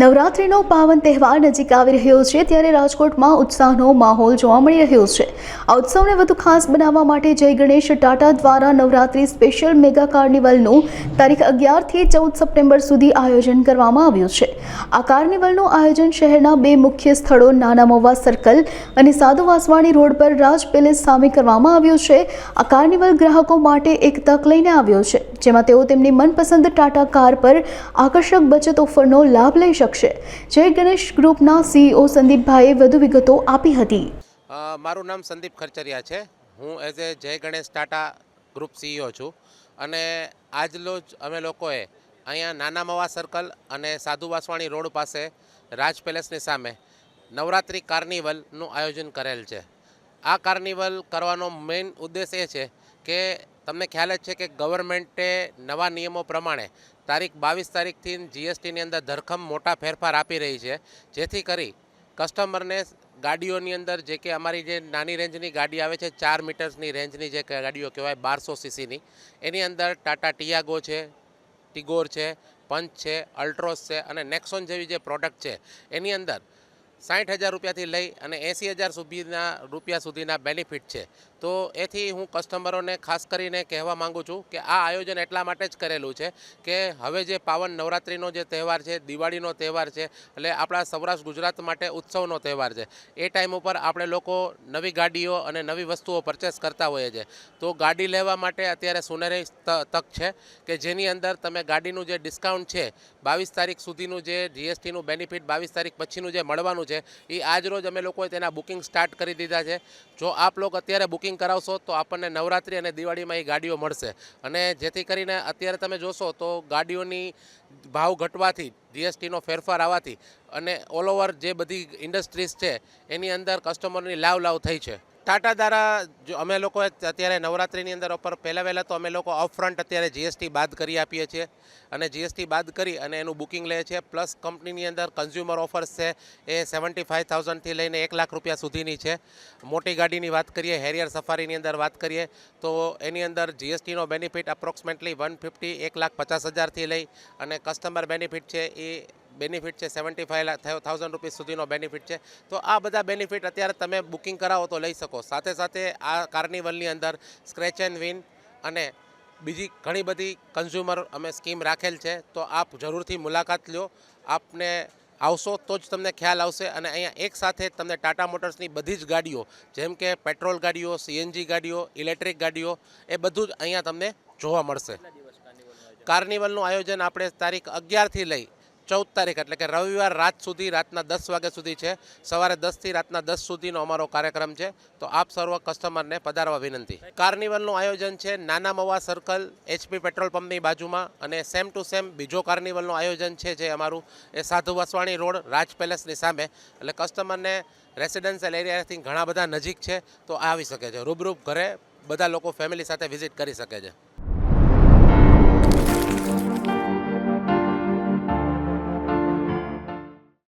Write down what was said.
નવરાત્રિનો પાવન તહેવાર નજીક આવી રહ્યો છે ત્યારે રાજકોટમાં ઉત્સાહનો માહોલ જોવા મળી રહ્યો છે. આ ઉત્સવને વધુ ખાસ બનાવવા માટે જય ગણેશ ટાટા દ્વારા નવરાત્રિ સ્પેશિયલ મેગા કાર્નિવલનું તારીખ અગિયારથી ચૌદ સપ્ટેમ્બર સુધી આયોજન કરવામાં આવ્યું છે. આ કાર્નિવલનું આયોજન શહેરના બે મુખ્ય સ્થળો નાના મોવા સર્કલ અને સાધુ વાસવાણી રોડ પર રાજ પેલેસ સામે કરવામાં આવ્યું છે. આ કાર્નિવલ ગ્રાહકો માટે એક તક લઈને આવ્યો છે, જેમાં તેઓ તેમની મનપસંદ ટાટા કાર પર આકર્ષક બચત ઓફરનો લાભ લઈ શકશે જય ગણેશ ગ્રુપના સીઈઓ સંદીપભાઈએ વધુ વિગતો આપી હતી. મારું નામ સંદીપ ખરચરિયા છે. હું as a Jay Ganesh Tata group CEO છું. અને આજલો જ અમે લોકોએ અહીંયા નાના મવા સર્કલ અને સાધુ વાસવાણી રોડ પાસે રાજ પેલેસની સામે નવરાત્રિ કાર્નિવલનું આયોજન કરેલ છે. આ કાર્નિવલ કરવાનો મેઇન ઉદ્દેશ એ છે કે તમને ખ્યાલ જ છે કે ગવર્મેન્ટે નવા નિયમો પ્રમાણે તારીખ બાવીસ તારીખથી જીએસટીની અંદર ધરખમ મોટા ફેરફાર આપી રહી છે. જેથી કરી કસ્ટમરને ગાડીઓની અંદર જે કે અમારી જે નાની રેન્જની ગાડી આવે છે, ચાર મીટર્સની રેન્જની જે ગાડીઓ કહેવાય બારસો સીસીની, એની અંદર ટાટા ટિયાગો છે, ટિગોર છે, પંચ છે, અલ્ટ્રોસ છે અને નેક્સોન જેવી જે પ્રોડક્ટ છે, એની અંદર સાઠ હજાર રૂપિયાથી લઈ અને એંસી હજાર સુધીના રૂપિયા સુધીના બેનિફિટ છે. તો એથી હું કસ્ટમરોને ખાસ કરીને કહેવા માગું છું કે આ આયોજન એટલા માટે જ કરેલું છે કે હવે જે પાવન નવરાત્રિનો જે તહેવાર છે, દિવાળીનો તહેવાર છે, એટલે આપણા સૌરાષ્ટ્ર, ગુજરાત માટે ઉત્સવનો તહેવાર છે, એ ટાઈમ ઉપર આપણે લોકો નવી ગાડીઓ અને નવી વસ્તુઓ પરચેસ કરતા હોઈએ છીએ. તો ગાડી લેવા માટે અત્યારે સુનેરી તક છે કે જેની અંદર તમે ગાડીનું જે ડિસ્કાઉન્ટ છે બાવીસ તારીખ સુધીનું જે જીએસટીનું બેનિફિટ બાવીસ તારીખ પછીનું જે મળવાનું છે, એ આજ રોજ અમે લોકોએ તેના બુકિંગ સ્ટાર્ટ કરી દીધા છે. જો આપ લોકો અત્યારે બુકિંગ કરાવશો તો આપણને નવરાત્રિ અને દિવાળીમાં એ ગાડીઓ મળશે. અને જેથી કરીને અત્યારે તમે જોશો તો ગાડીઓની ભાવ ઘટવાથી જીએસટીનો ફેરફાર આવવાથી અને ઓલ ઓવર જે બધી ઇન્ડસ્ટ્રીઝ છે, એની અંદર કસ્ટમરની લાવ લાવ થઈ છે. ટાટા દ્વારા જો અમે લોકોએ અત્યારે નવરાત્રિની અંદર ઉપર પહેલાં વહેલાં તો અમે લોકો અપફ્રન્ટ અત્યારે જીએસટી બાદ કરી આપીએ છીએ અને જીએસટી બાદ કરી અને એનું બુકિંગ લઈએ છીએ પ્લસ કંપનીની અંદર કન્ઝ્યુમર ઓફર્સ છે એ સેવન્ટી ફાઇવ થાઉઝન્ડથી લઈને એક લાખ રૂપિયા સુધીની છે. મોટી ગાડીની વાત કરીએ હેરિયર સફારીની અંદર વાત કરીએ, તો એની અંદર જીએસટીનો બેનિફિટ અપ્રોક્સિમેટલી વન ફિફ્ટી એક લાખ પચાસ હજારથી લઈ અને કસ્ટમર બેનિફિટ છે એ બેનિફિટ છે સેવન્ટી ફાઈવ થાઉઝન્ડ રૂપીસ સુધીનો બેનિફિટ છે. તો આ બધા બેનિફિટ અત્યારે તમે બુકિંગ કરાવો તો લઈ શકો. સાથે સાથે આ કાર્નિવલની અંદર સ્ક્રેચ એન્ડ વિન અને બીજી ઘણી બધી કન્ઝ્યુમર અમે સ્કીમ રાખેલ છે. તો આપ જરૂરથી મુલાકાત લો આપને આવશો તો જ તમને ખ્યાલ આવશે અને અહીંયા એક સાથે તમને ટાટા મોટર્સની બધી જ ગાડીઓ જેમ કે પેટ્રોલ ગાડીઓ સીએનજી ગાડીઓ ઇલેક્ટ્રિક ગાડીઓ એ બધું જ અહીંયા તમને જોવા મળશે. કાર્નિવલનું આયોજન આપણે તારીખ અગિયારથી લઈ ચૌદ તારીખ, એટલે કે રવિવાર રાત સુધી, રાતના દસ વાગ્યા સુધી છે. સવારે દસથી રાતના દસ સુધીનો અમારો કાર્યક્રમ છે. તો આપ સર્વ કસ્ટમરને પધારવા વિનંતી. કાર્નિવલનું આયોજન છે નાના મવા સર્કલ, એચપી પેટ્રોલ પંપની બાજુમાં અને સેમ ટુ સેમ બીજો કાર્નિવલનું આયોજન છે જે અમારું એ સાધુ વસવાણી રોડ, રાજ પેલેસની સામે. એટલે કસ્ટમરને રેસિડેન્શિયલ એરિયાથી ઘણા બધા નજીક છે, તો આવી શકે છે. રૂબરૂપ ઘરે બધા લોકો ફેમિલી સાથે વિઝિટ કરી શકે છે.